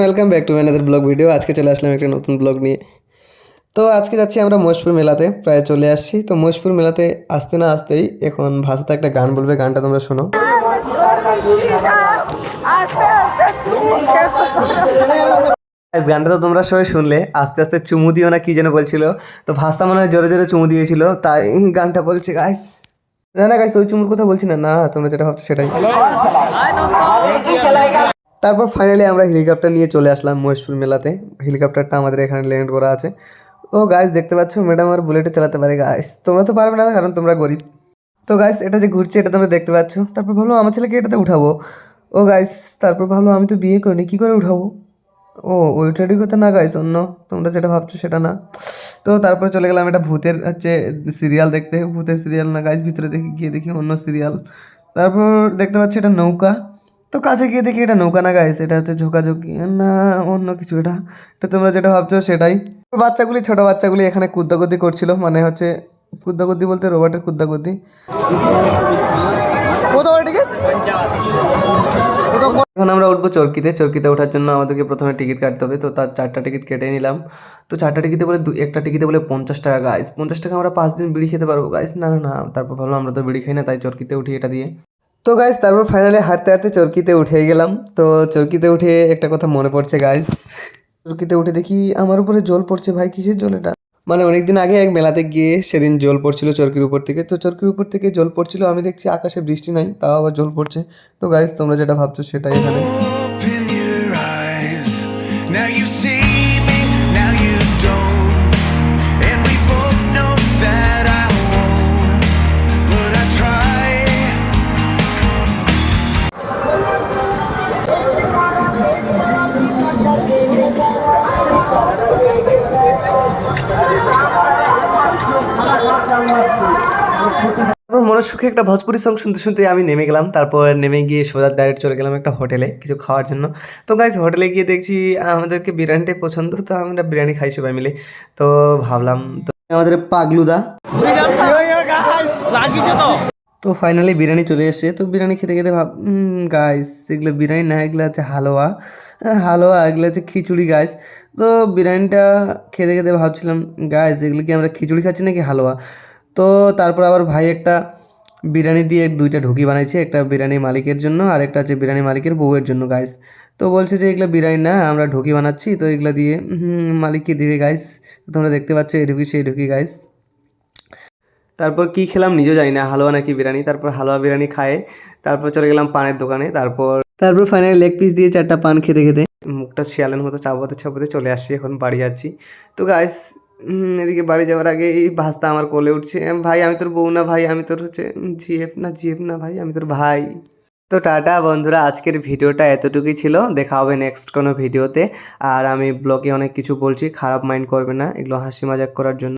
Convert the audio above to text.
Welcome back to ম্যানাদের blog video আজকে চলে আসলাম একটা নতুন ব্লগ নিয়ে। তো আজকে যাচ্ছি আমরা মহেশপুর মেলাতে, প্রায় চলে আসছি। তো মহেশপুর মেলাতে আসতে না আসতেই এখন ভাষাতে একটা গান বলবে, গানটা তোমরা শোনো। গানটা তো তোমরা সবাই শুনলে। আস্তে আস্তে চুমু দিও না, কি যেন বলছিল। তো ভাষা মনে হয় জোরে জোরে চুমু দিয়েছিল, তাই গানটা বলছে গাইস না না গাইস ওই চুমুর কথা বলছি না। না, তোমরা যেটা ভাবছ সেটাই। তারপর ফাইনালি আমরা হেলিকপ্টার নিয়ে চলে আসলাম মহেশপুর মেলাতে। হেলিকপ্টারটা আমাদের এখানে ল্যান্ড করা আছে। তো গাইস দেখতে পাচ্ছ ম্যাডাম আর বুলেটে চালাতে পারে। গাইস তোমরা তো পারবে না, কারণ তোমরা গরিব। তো গাইস এটা যে ঘুরছে, এটা তোমরা দেখতে পাচ্ছ। তারপর ভাবলো আমার ছেলেকে এটাতে উঠাবো। ও গাইস তারপর ভাবলো আমি তো বিয়ে করিনি, কী করে উঠাবো? ও, ওইটারই কথা না গাইস অন্য। তোমরা যেটা ভাবছ সেটা না। তো তারপরে চলে গেলাম এটা ভূতের হচ্ছে সিরিয়াল দেখতে। ভূতের সিরিয়াল না গাইস ভিতরে দেখি, গিয়ে দেখি অন্য সিরিয়াল তারপর দেখতে পাচ্ছি এটা নৌকা। তো কাছে গিয়ে দেখি এটা নৌকা না গাইস এটা হচ্ছে ঝোঁকাঝুঁকি। না, অন্য কিছু, এটা এটা তোমরা যেটা ভাবছ সেটাই। বাচ্চাগুলি, ছোট বাচ্চাগুলি এখানে কুদ্দাকুদ্দি করছিল মানে হচ্ছে কুদ্দাকুদ্দি বলতে রোবটের কুদ্দাকুদ্দি। আমরা উঠবো চরকিতে চরকিতে ওঠার জন্য আমাদেরকে প্রথমে টিকিট কাটতে হবে। তো তার চারটা টিকিট কেটে নিলাম। তো চারটা টিকিটে বলে দু- একটা টিকিটে বলে পঞ্চাশ টাকা। গাইস, পঞ্চাশ টাকা আমরা পাঁচ দিন বিড়ি খেতে পারব। গাইস, না না না, তারপর ভাবলাম আমরা তো বিড়ি খাই না, তাই চরকিতে উঠি এটা দিয়ে। তো গাইস, তারপর ফাইনালি হাঁটতে হাঁটতে চরকিতে উঠে গেলাম। তো চরকিতে উঠে একটা কথা মনে পড়ছে, গাইস। চরকিতে উঠে দেখি আমার উপরে জল পড়ছে। ভাই, কিসের জল এটা? মানে অনেকদিন আগে এক মেলাতে গিয়ে সেদিন জল পড়ছিল চরকির উপর থেকে। তো চরকির উপর থেকে জল পড়ছিল, আমি দেখছি আকাশে বৃষ্টি নাই, তাও আবার জল পড়ছে। তো গাইজ তোমরা যেটা ভাবছ সেটাই এখানে। মনের সুখে একটা ভোজপুরি সং শুনতে শুনতে আমি নেমে গেলাম। তারপর নেমে গিয়ে সোজা ডাইরেক্ট চলে গেলাম একটা হোটেলে কিছু খাওয়ার জন্য। তো গাইজ হোটেলে গিয়ে দেখছি আমাদেরকে বিরিয়ানিটাই পছন্দ, তো আমরা বিরিয়ানি খাই সবাই মিলে। তো ভাবলাম তো আমাদের পাগলুদা। তো ফাইনালি বিরিয়ানি চলে এসেছে। তো বিরিয়ানি খেতে খেতে ভাব গাইস এগুলো বিরিয়ানি না, এগুলো হচ্ছে হালুয়া। হালুয়া, এগুলো হচ্ছে খিচুড়ি গাইস তো বিরিয়ানিটা খেতে খেতে ভাবছিলাম গাইস এগুলো কি আমরা খিচুড়ি খাচ্ছি নাকি হালুয়া? তো তারপর আবার ভাই একটা বিরিয়ানি দিয়ে দুইটা ঢুকি বানাইছে একটা বিরিয়ানি মালিকের জন্য আর একটা হচ্ছে বিরিয়ানি মালিকের বউয়ের জন্য গাইস তো বলছে যে এগুলো বিরিয়ানি না আমরা ঢুকি বানাচ্ছি তো এগুলো দিয়ে মালিককে দিবে গাইস তোমরা দেখতে পাচ্ছ এই ঢুকি সেই ঢুকি গাইস তারপর কি খেলাম নিজেও জানি না হালুয়া নাকি বিরিয়ানি। তারপর হালুয়া বিরিয়ানি খায়ে তারপর চলে গেলাম পানের দোকানে তারপর তারপর ফাইনালি লেগ পিস দিয়ে চারটা পান খেতে খেতে। মুখটা শিয়ালের মতো চাপাতে চাপাতে চলে আসছি এখন বাড়ি যাচ্ছি। তো গাইস এদিকে বাড়ি যাওয়ার আগে এই ভাস্তা আমার কোলে উঠছে। ভাই, আমি তোর বউ না ভাই, আমি তোর হচ্ছে জিএফ না জিএফ না ভাই, আমি তোর ভাই। তো টাটা বন্ধুরা, আজকের ভিডিওটা এতটুকুই ছিল। দেখা হবে নেক্সট কোনো ভিডিওতে। আর আমি ব্লগে অনেক কিছু বলছি, খারাপ মাইন্ড করবে না। এগুলো হাসি মজাক করার জন্য।